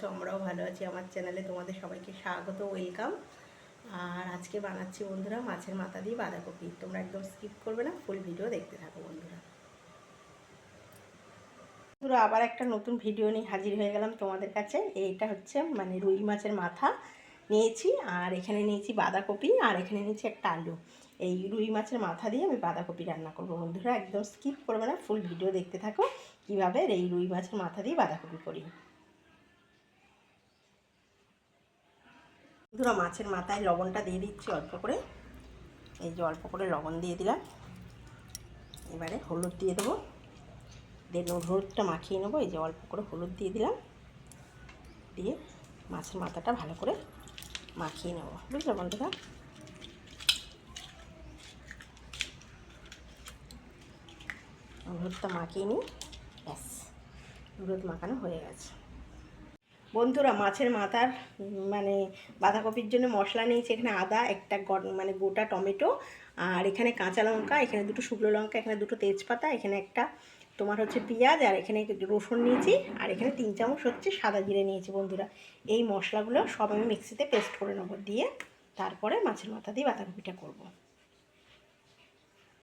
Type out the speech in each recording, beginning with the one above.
আছো, আমরাও ভালো আছি। আমার চ্যানেলে তোমাদের সবাইকে স্বাগত, ওয়েলকাম। আর আজকে বানাচ্ছি বন্ধুরা মাছের মাথা দিয়ে বাঁধাকপি। তোমরা একদম স্কিপ করবে না, ফুল ভিডিও দেখতে থাকো বন্ধুরা। বন্ধুরা, আবার একটা নতুন ভিডিও নিয়ে হাজির হয়ে গেলাম তোমাদের কাছে। এইটা হচ্ছে মানে রুই মাছের মাথা নিয়েছি, আর এখানে নিয়েছি বাঁধাকপি, আর এখানে নিয়েছি একটা আলু। এই রুই মাছের মাথা দিয়ে আমি বাঁধাকপি রান্না করব বন্ধুরা। একদম স্কিপ করবে না, ফুল ভিডিও দেখতে থাকো। কীভাবে এই রুই মাছের মাথা দিয়ে বাঁধাকপি করি। বন্ধুরা মাছের মাথায় লবণটা দিয়ে দিচ্ছি অল্প করে। এই যে অল্প করে লবণ দিয়ে দিলাম। এবারে হলুদ দিয়ে দেবো। দিয়ে হলুদটা মাখিয়ে নেব। এই যে অল্প করে হলুদ দিয়ে দিলাম। দিয়ে মাছের মাথাটা ভালো করে মাখিয়ে নেব। বুঝলে বন্ধুরা? হলুদটা মাখিয়ে নিই। ব্যাস, হলুদ মাখানো হয়ে গেছে। বন্ধুরা, মাছের মাথার মানে বাঁধাকপির জন্য মশলা নিয়েছি। এখানে আদা, একটা মানে গোটা টমেটো আর এখানে কাঁচা লঙ্কা, এখানে দুটো শুকনো লঙ্কা, এখানে দুটো তেজপাতা, এখানে একটা তোমার হচ্ছে পেঁয়াজ আর এখানে রসুন নিয়েছি আর এখানে তিন চামচ হচ্ছে সাদা জিরে নিয়েছি বন্ধুরা। এই মশলাগুলো সব আমি মিক্সিতে পেস্ট করে নেব দিয়ে তারপরে মাছের মাথা দিয়ে বাঁধাকপিটা করব।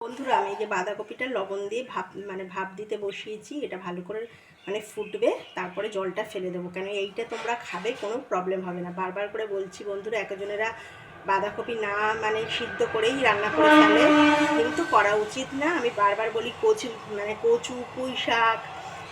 বন্ধুরা, আমি এই যে বাঁধাকপিটা লবণ দিয়ে ভাপ মানে ভাপ দিতে বসিয়েছি, এটা ভালো করে মানে ফুটবে, তারপরে জলটা ফেলে দেবো। কেন এইটা তোমরা খাবে, কোনো প্রবলেম হবে না। বারবার করে বলছি বন্ধুরা, একজনেরা বাঁধাকপি না মানে সিদ্ধ করেই রান্না করে ফেলে, কিন্তু করা উচিত না। আমি বারবার বলি, কচু মানে কচু, পুঁই শাক,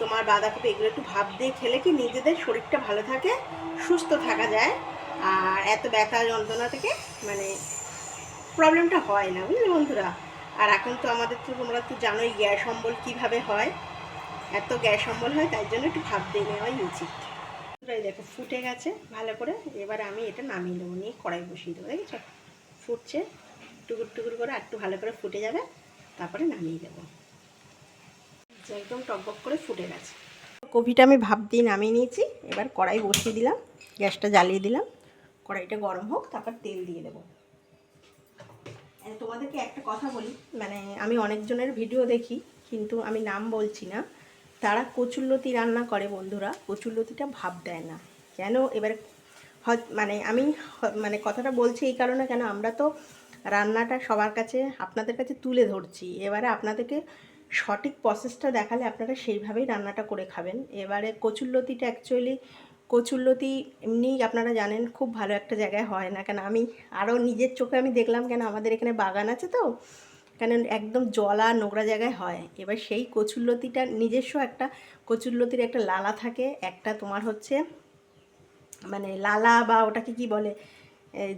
তোমার বাঁধাকপি, এগুলো একটু ভাব দিয়ে খেলে কি নিজেদের শরীরটা ভালো থাকে, সুস্থ থাকা যায়। আর এত ব্যথা যন্ত্রণা থেকে মানে প্রবলেমটা হয় না, বুঝলে বন্ধুরা? আর এখন তো আমাদের তো, তোমরা তো জানোই গ্যাস অম্বল কীভাবে হয়। এত গ্যাস অম্বল হয়, তাই জন্য একটু ভাব দিয়ে নেওয়াই উচিত। দেখো, ফুটে গেছে, ভালো করে। এবার আমি এটা নামিয়ে নেব, নিয়ে কড়াই বসিয়ে দেবো, দেখেছ? ফুটছে, টুকুর টুকুর করে একটু ভালো করে ফুটে যাবে, তারপরে নামিয়ে দেবো। একদম টকবক করে ফুটে গেছে। কপিটা আমি ভাব দিয়ে নামিয়ে নিয়েছি, এবার কড়াই বসিয়ে দিলাম, গ্যাসটা জ্বালিয়ে দিলাম। কড়াইটা গরম হোক, তারপর তেল দিয়ে দেবো। তোমাদেরকে একটা কথা বলি মানে আমি অনেকজনের ভিডিও দেখি, কিন্তু আমি নাম বলছি না। তারা কচুরলতি রান্না করে বন্ধুরা, কচুরলতিটা ভাব দেয় না। কেন? এবার মানে আমি মানে কথাটা বলছি এই কারণে কেন? আমরা তো রান্নাটা সবার কাছে, আপনাদের কাছে তুলে ধরছি। এবারে আপনাদেরকে সঠিক প্রসেসটা দেখালে আপনারা সেইভাবেই রান্নাটা করে খাবেন। এবারে কচুরলতিটা অ্যাকচুয়ালি কচুরলতি এমনি আপনারা জানেন খুব ভালো একটা জায়গায় হয় না। কেন? আমি আরও নিজের চোখে আমি দেখলাম, কেন? আমাদের এখানে বাগান আছে তো। কেন একদম জলা নোংরা জায়গায় হয়। এবার সেই কচুরলতিটা নিজস্ব একটা কচুরলতির একটা লালা থাকে। একটা তোমার হচ্ছে মানে লালা বা ওটাকে কি বলে?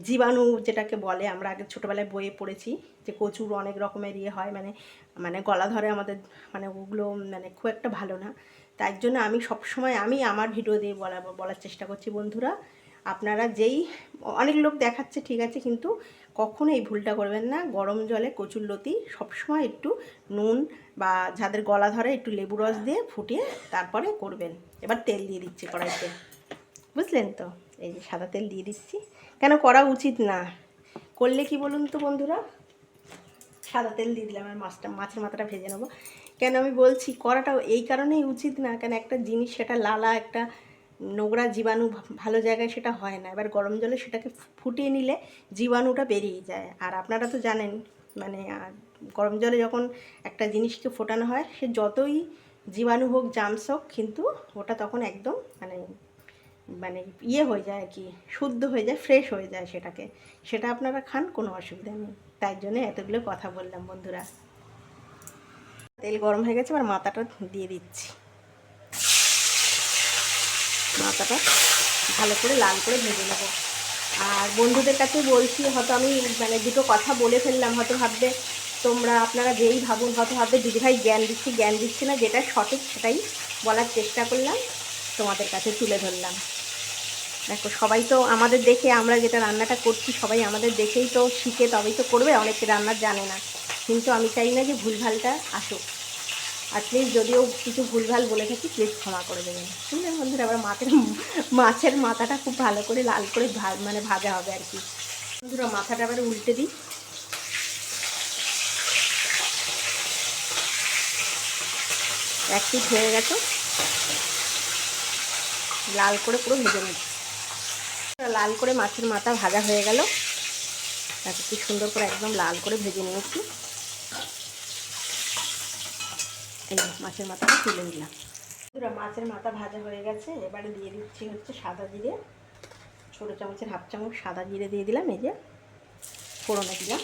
জীবাণু যেটাকে বলে, আমরা আগে ছোটোবেলায় বইয়ে পড়েছি যে কচুর অনেক রকমের ইয়ে হয়। মানে মানে গলা ধরে আমাদের মানে ওগুলো মানে খুব একটা ভালো না। তাই জন্য আমি সবসময়, আমি আমার ভিডিও দিয়ে বলা বলার চেষ্টা করছি বন্ধুরা। আপনারা যেই, অনেক লোক দেখাচ্ছে, ঠিক আছে, কিন্তু কখনো এই ভুলটা করবেন না। গরম জলে কচুর লতি সবসময় একটু নুন বা যাদের গলা ধরে একটু লেবু রস দিয়ে ফুটিয়ে তারপরে করবেন। এবার তেল দিয়ে দিচ্ছি কড়াইতে। বুঝলেন তো? এই যে সাদা তেল দিয়ে দিচ্ছি। কেন করা উচিত না? করলে কি বলুন তো বন্ধুরা? সাদা তেল দিয়ে দিলাম আর মাছটা, মাছের মাথাটা ভেজে নেব। কেন আমি বলছি, করাটাও এই কারণেই উচিত না। কেন একটা জিনিস সেটা লালা, একটা নোংরা জীবাণু ভালো জায়গায় সেটা হয় না। এবার গরম জলে সেটাকে ফুটিয়ে নিলে জীবাণুটা বেরিয়ে যায়। আর আপনারা তো জানেন মানে গরম জলে যখন একটা জিনিসকে ফোটানো হয়, সে যতই জীবাণু হোক, জামস হোক, কিন্তু ওটা তখন একদম মানে মানে ইয়ে হয়ে যায় আর কি, শুদ্ধ হয়ে যায়, ফ্রেশ হয়ে যায় সেটাকে। সেটা আপনারা খান, কোনো অসুবিধা নেই। তাই জন্য এতগুলো কথা বললাম বন্ধুরা। তেল গরম হয়ে গেছে, এবার মাথাটা দিয়ে দিচ্ছি। মাথাটা ভালো করে লাল করে ভেজে নেব। আর বন্ধুদের কাছে বলছি, হয়তো আমি মানে দুটো কথা বলে ফেললাম, হয়তো ভাববে তোমরা, আপনারা যেই ভাবুন, হয়তো ভাববে দিদিভাই জ্ঞান দিচ্ছি জ্ঞান দিচ্ছি না, যেটা সঠিক সেটাই বলার চেষ্টা করলাম, তোমাদের কাছে তুলে ধরলাম। দেখো, সবাই তো আমাদের দেখে আমরা যেটা রান্নাটা করছি, সবাই আমাদের দেখেই তো শিখে তবেই তো করবে, অনেকে রান্না জানে না। কিন্তু আমি চাই না যে ভুলভালটা আসুক। আর প্লিজ যদিও কিছু ভুলভাল বলে থাকি প্লিজ ক্ষমা করে দেবেন। বুঝলেন বন্ধুরা আবার মাছের মাছের মাথাটা খুব ভালো করে লাল করে মানে ভাজা হবে আর কি। বন্ধুরা, মাথাটা আবার উল্টে দিই। এক পিস হয়ে গেছে। লাল করে পুরো ভেজে নিচ্ছি। লাল করে মাছের মাথা ভাজা হয়ে গেল। তাকে কি সুন্দর করে একদম লাল করে ভেজে নিয়েছি। এই মাছের মাথাটা তুলে নিলাম। বন্ধুরা, মাছের মাথা ভাজা হয়ে গেছে এবারে দিয়ে দিচ্ছি হচ্ছে সাদা জিরে। ছোটো চামচের হাফ চামচ সাদা জিরে দিয়ে দিলাম এই যে ফোড়নে দিলাম।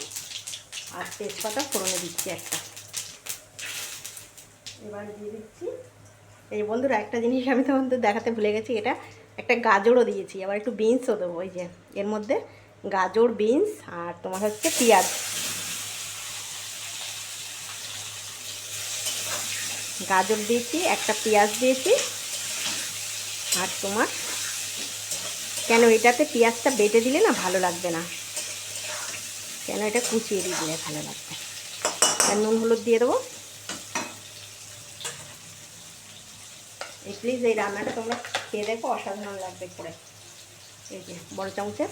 আর তেজপাতা ফোড়নে দিচ্ছি একটা। এবারে দিয়ে দিচ্ছি। এই বন্ধুরা একটা জিনিস আমি তোমাদের দেখাতে ভুলে গেছি এটা একটা গাজরও দিয়েছি। আবার একটু বিনসও দেবো ওই যে এর মধ্যে গাজর বিনস আর তোমার হচ্ছে পেঁয়াজ। গাজর দিয়েছি, একটা পেঁয়াজ দিয়েছি। আর তোমার? কেন এটাতে পেঁয়াজটা বেটে দিলে না ভালো লাগবে না? কেন এটা কুচিয়ে দিয়ে দিলে ভালো লাগবে? আর নুন হলুদ দিয়ে দেবো। প্লিজ এই রান্নাটা তোমরা খেয়ে দেখো, অসাধারণ লাগবে করে। এই যে বড় চামচের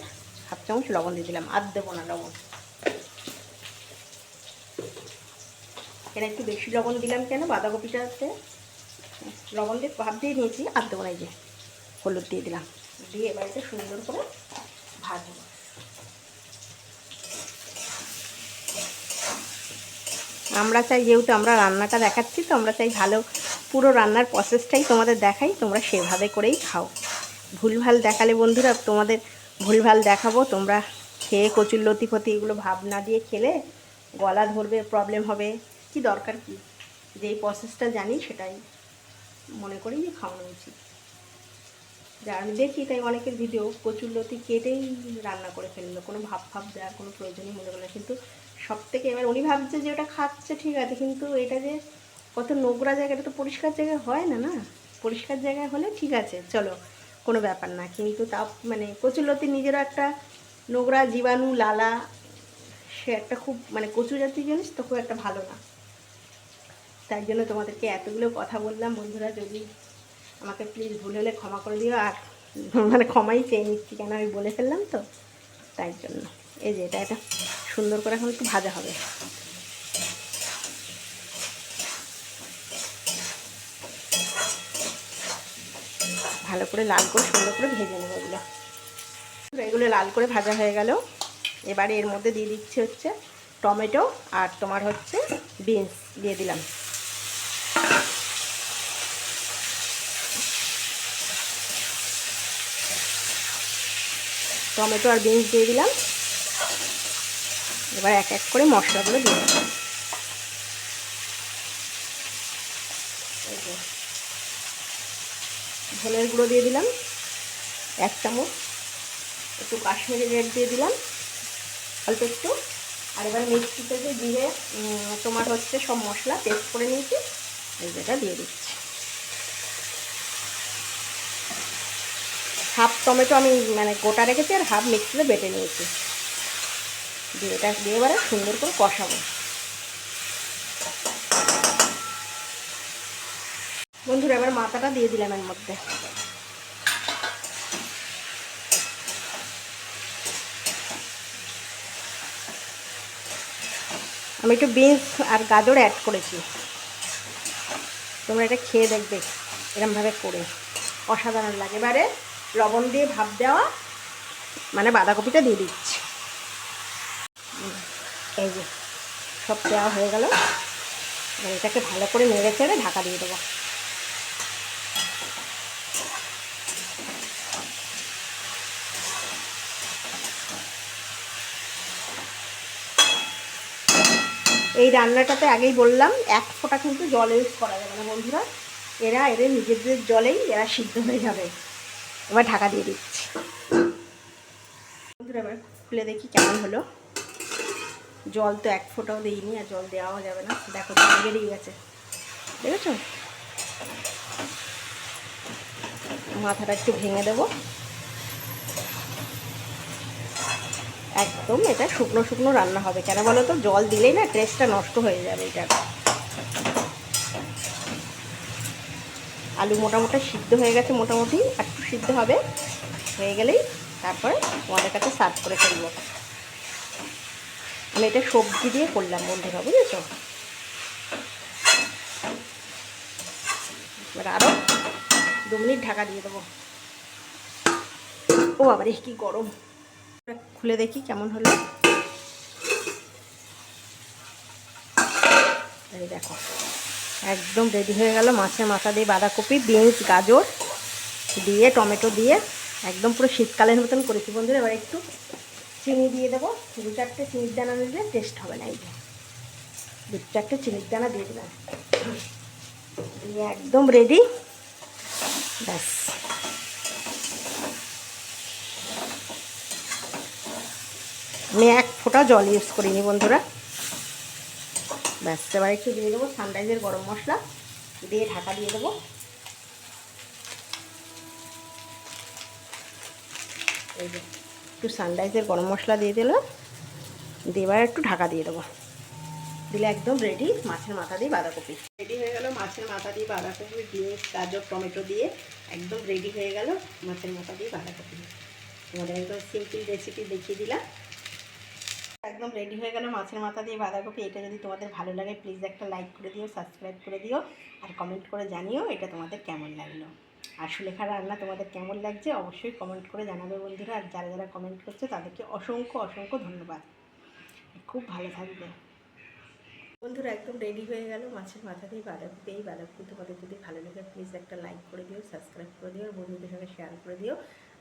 হাফ চামচ লবণ দিয়ে দিলাম। আর দেবো না লবণ। এটা একটু বেশি লবণ দিলাম কেন? বাঁধাকপিটাতে লবণ দিয়ে ভাব দিয়ে নিয়েছি, আর দেবো যে হলুদ দিয়ে দিলাম। দিয়ে এবার এটা সুন্দর করে ভাজবো। আমরা চাই, যেহেতু আমরা রান্নাটা দেখাচ্ছি, তো আমরা চাই ভালো পুরো রান্নার প্রসেসটাই তোমাদের দেখাই, তোমরা সেভাবে করেই খাও। ভুলভাল দেখালে বন্ধুরা, তোমাদের ভুলভাল দেখাবো, তোমরা খেয়ে কচুর লতি ফতি এগুলো ভাব না দিয়ে খেলে গলা ধরবে প্রবলেম হবে। কি দরকার কি? যেই প্রসেসটা জানি সেটাই মনে করি যে খাওয়ানো উচিত। যা আমি দেখি তাই অনেকের ভিডিও কচুর লতি কেটেই রান্না করে ফেলল। কোনো ভাব ভাব দেওয়ার কোনো প্রয়োজনই মনে করল কিন্তু সব থেকে এবার উনি ভাবছে যে ওটা খাচ্ছে, ঠিক আছে। কিন্তু এটা যে কত নোংরা জায়গাটা তো পরিষ্কার জায়গায় হয় না না? পরিষ্কার জায়গায় হলে ঠিক আছে, চলো। কোনো ব্যাপার না। কিন্তু তা মানে কচুলতি নিজেরও একটা নোংরা জীবাণু, লালা, সে একটা খুব মানে কচু জাতীয় জিনিস তো খুব একটা ভালো না। তাই জন্য তোমাদেরকে এতগুলো কথা বললাম। বন্ধুরা, যদি আমাকে প্লিজ ভুল হলে ক্ষমা করে দিও। আর মানে ক্ষমাই চেয়ে নিচ্ছি, কেন আমি বলে ফেললাম তো? তাই জন্য। এই যে এটা এটা সুন্দর করে এখন একটু ভাজা হবে। ভালো করে লাল করে সুন্দর করে ভেজে নেব এগুলো। এগুলো লাল করে ভাজা হয়ে গেল। এবারে এর মধ্যে দিয়ে দিচ্ছি হচ্ছে টমেটো আর তোমার হচ্ছে বিনস দিয়ে দিলাম। টমেটো আর বিনস দিয়ে দিলাম। এবার এক এক করে মশলাগুলো দিয়ে দিলাম। ধনের গুঁড়ো দিয়ে দিলাম, এক চামচ, একটু কাশ্মীরি রেড দিয়ে দিলাম, অল্প একটু। আর এবার মিক্সিতে যে দিয়ে তোমার হচ্ছে সব মশলা পেস্ট করে নিয়েছি, এই যেটা দিয়ে দিচ্ছি। হাফ টমেটো আমি মানে গোটা রেখেছি আর হাফ মিক্সিতে বেটে নিয়েছি। দিয়ে এটা দিয়ে এবারে সুন্দর করে কষাবো। বন্ধুরা, এবার মাথাটা দিয়ে দিলাম এর মধ্যে। আমি একটু বিনস আর গাজর অ্যাড করেছি। তোমরা এটা খেয়ে দেখবে, এরমভাবে করে। অসাধারণ লাগে। এবারে লবণ দিয়ে ভাপ দেওয়া মানে বাঁধাকপিটা দিয়ে দিচ্ছি। এই যে, সব দেওয়া হয়ে গেল। এটাকে ভালো করে নেড়ে চেড়ে ঢাকা দিয়ে দেবো। এই রান্নাটাতে আগেই বললাম, এক ফোঁটা কিন্তু জল ইউজ করা যাবে না বন্ধুরা। এরা এদের নিজেদের জলেই এরা সিদ্ধ হয়ে যাবে। এবার ঢাকা দিয়ে দিচ্ছি। বন্ধুরা, এবার খুলে দেখি কেমন হলো। জল তো এক ফোঁটাও দিইনি আর জল দেওয়াও যাবে না। দেখো বেরিয়ে গেছে। দেখেছ? মাথাটা একটু ভেঙে দেবো। একদম এটা শুকনো শুকনো রান্না হবে। কেন বলো তো? জল দিলেই না টেস্টটা নষ্ট হয়ে যাবে এটা। আলু মোটামুটি সিদ্ধ হয়ে গেছে মোটামুটি একটু সিদ্ধ হবে। হয়ে গেলেই তারপরে তোমাদের কাছে সার্ভ করে ফেলব। আমি এটা সবজি দিয়ে করলাম বন্ধুরা বুঝেছ? এবার আরও দু মিনিট ঢাকা দিয়ে দেবো। ও আবার কি গরম। খুলে দেখি কেমন হলো। দেখো, একদম রেডি হয়ে গেল মাছের মাথা দিয়ে বাঁধাকপি, বিনস, গাজর। দিয়ে, টমেটো দিয়ে একদম পুরো শীতকালের মতন করেছি বন্ধুরা। এবার একটু চিনি দিয়ে দেবো। দু চারটে চিনির দানা দিলে টেস্ট হবে না এই যে। দু চারটে চিনির দানা দিয়ে দেবেন একদম রেডি ব্যাস। আমি এক ফোঁটা জল ইউজ করিনি বন্ধুরা। ব্যাস, এবার একটু দিয়ে দেবো সানরাইজের গরম মশলা। দিয়ে ঢাকা দিয়ে দেবো। এই যে একটু সানরাইজের গরম মশলা দিয়ে দিলাম। দেবার একটু ঢাকা দিয়ে দেবো। দিলে একদম রেডি মাছের মাথা দিয়ে বাঁধাকপি। রেডি হয়ে গেল মাছের মাথা দিয়ে বাঁধাকপি দিয়ে গাজর, টমেটো দিয়ে একদম রেডি হয়ে গেল মাছের মাথা দিয়ে বাঁধাকপি। তোমাদের একদম সিম্পল রেসিপি দেখিয়ে দিলাম। একদম রেডি হয়ে গেল মাছের মাথা দিয়ে বাঁধাকপি। এটা যদি তোমাদের ভালো লাগে প্লিজ একটা লাইক করে দিও সাবস্ক্রাইব করে দিও, আর কমেন্ট করে জানিও এটা তোমাদের কেমন লাগল। আর সুলেখা রান্না তোমাদের কেমন লাগছে অবশ্যই কমেন্ট করে জানাবে বন্ধুরা। আর যারা যারা কমেন্ট করছে তাদেরকে অসংখ্য অসংখ্য ধন্যবাদ। খুব ভালো থাকবে। বন্ধুরা, একদম রেডি হয়ে গেল। মাছের মাথা দিয়ে বাঁধাকপি এই বাঁধাকপি তোমাদের যদি ভালো লাগে প্লিজ একটা লাইক করে দিও সাবস্ক্রাইব করে দিও, আর বন্ধুদের সঙ্গে শেয়ার করে দিও।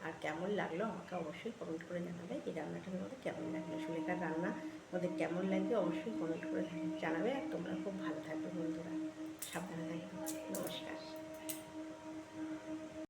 আর কেমন লাগল আমাকে অবশ্যই কমেন্ট করে জানাবে এই রান্নাটা তোমাদের কেমন লাগল সুলেখার রান্না তোমাদের কেমন লাগবে অবশ্যই কমেন্ট করে জানাবে। আর তোমরা খুব ভালো থাকবে বন্ধুরা। সাবধানে থাকবে। নমস্কার।